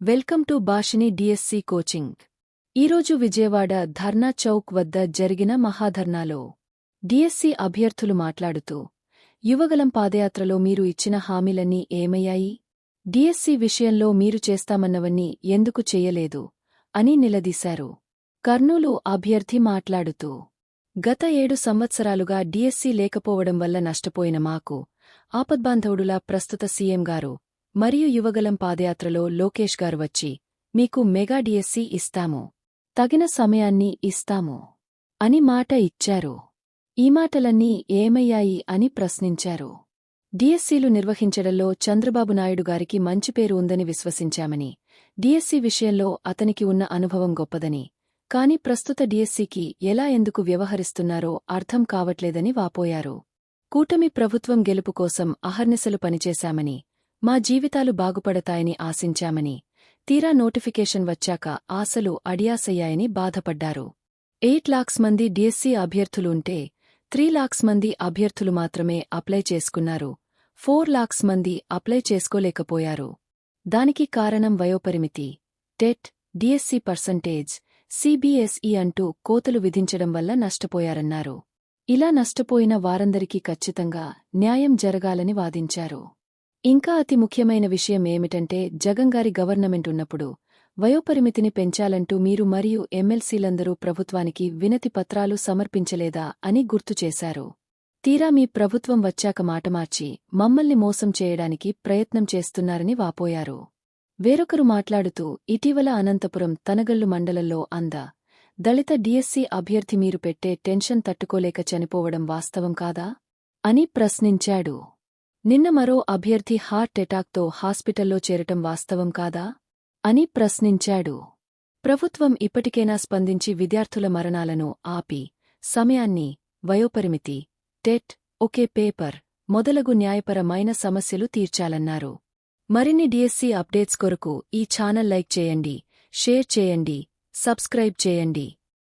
Welcome to Bhashini DSC coaching. ఈరోజు విజయవాడ ధర్నా చౌక్ వద్ద జరిగిన మహాధర్నాలో డిఎస్సి అభ్యర్థులు మాట్లాడుతూ యువగలం పాదయాత్రలో మీరు ఇచ్చిన హామీలన్నీ ఏమయ్యాయి? డిఎస్సి విషయంలో మీరు చేస్తామన్నవన్నీ ఎందుకు చెయ్యలేదు అని నిలదీశారు. కర్నూలు అభ్యర్థి మాట్లాడుతూ గత ఏడు సంవత్సరాలుగా డిఎస్సి లేకపోవడం వల్ల నష్టపోయిన మాకు ఆపద్బాంధవుడులా ప్రస్తుత సీఎం గారు మరియు యువగలం పాదయాత్రలో లోకేష్ గారు వచ్చి మీకు మెగా డిఎస్సి ఇస్తాము. తగిన సమయాన్ని ఇస్తాము అని మాట ఇచ్చారు. ఈ మాటలన్నీ ఏమయ్యాయి అని ప్రశ్నించారు. డిఎస్సీలు నిర్వహించడంలో చంద్రబాబు నాయుడు గారికి మంచి పేరు ఉందని విశ్వసించామని డిఎస్సి విషయంలో అతనికి ఉన్న అనుభవం గొప్పదని కాని ప్రస్తుత డిఎస్సికి ఎలా ఎందుకు వ్యవహరిస్తున్నారో అర్థం కావట్లేదని వాపోయారు. కూటమి ప్రభుత్వం గెలుపు కోసం అహర్నిశలు పనిచేశామని మా జీవితాలు బాగుపడతాయని ఆశించామని తీరా నోటిఫికేషన్ వచ్చాక ఆశలు అడియాసయ్యాయని బాధపడ్డారు. ఎయిట్ లాక్స్ మంది డిఎస్సీ అభ్యర్థులుంటే త్రీ లాక్స్ మంది అభ్యర్థులు మాత్రమే అప్లై చేసుకున్నారు. ఫోర్ లాక్స్ మంది అప్లై చేసుకోలేకపోయారు. దానికి కారణం వయోపరిమితి. టెట్ డిఎస్సి పర్సంటేజ్ సిబిఎస్ఈ అంటూ కోతలు విధించడం వల్ల నష్టపోయారన్నారు. ఇలా నష్టపోయిన వారందరికీ ఖచ్చితంగా న్యాయం జరగాలని వాదించారు. ఇంకా అతి ముఖ్యమైన విషయం ఏమిటంటే జగంగారి గవర్నమెంట్ ఉన్నప్పుడు వయోపరిమితిని పెంచాలంటూ మీరు మరియు ఎమ్మెల్సీలందరూ ప్రభుత్వానికి వినతి పత్రాలు సమర్పించలేదా అని గుర్తుచేశారు తీరా మీ ప్రభుత్వం వచ్చాక మాటమార్చి మమ్మల్ని మోసం చేయడానికి ప్రయత్నం చేస్తున్నారని వాపోయారు. వేరొకరు మాట్లాడుతూ ఇటీవల అనంతపురం తనగల్లు మండలంలో అంద దళిత డిఎస్సీ అభ్యర్థి మీరు పెట్టే టెన్షన్ తట్టుకోలేక చనిపోవడం వాస్తవం కాదా? అని ప్రశ్నించాడు. నిన్న మరో అభ్యర్థి హార్ట్ అటాక్తో హాస్పిటల్లో చేరటం వాస్తవం కాదా? అని ప్రశ్నించాడు. ప్రభుత్వం ఇప్పటికైనా స్పందించి విద్యార్థుల మరణాలను ఆపి సమయాన్ని వయోపరిమితి టెట్ ఒకే పేపర్ మొదలగు న్యాయపరమైన సమస్యలు తీర్చాలన్నారు. మరిన్ని డిఎస్సీ అప్డేట్స్ కొరకు ఈ ఛానల్ లైక్ చేయండి షేర్ చేయండి సబ్స్క్రైబ్ చేయండి.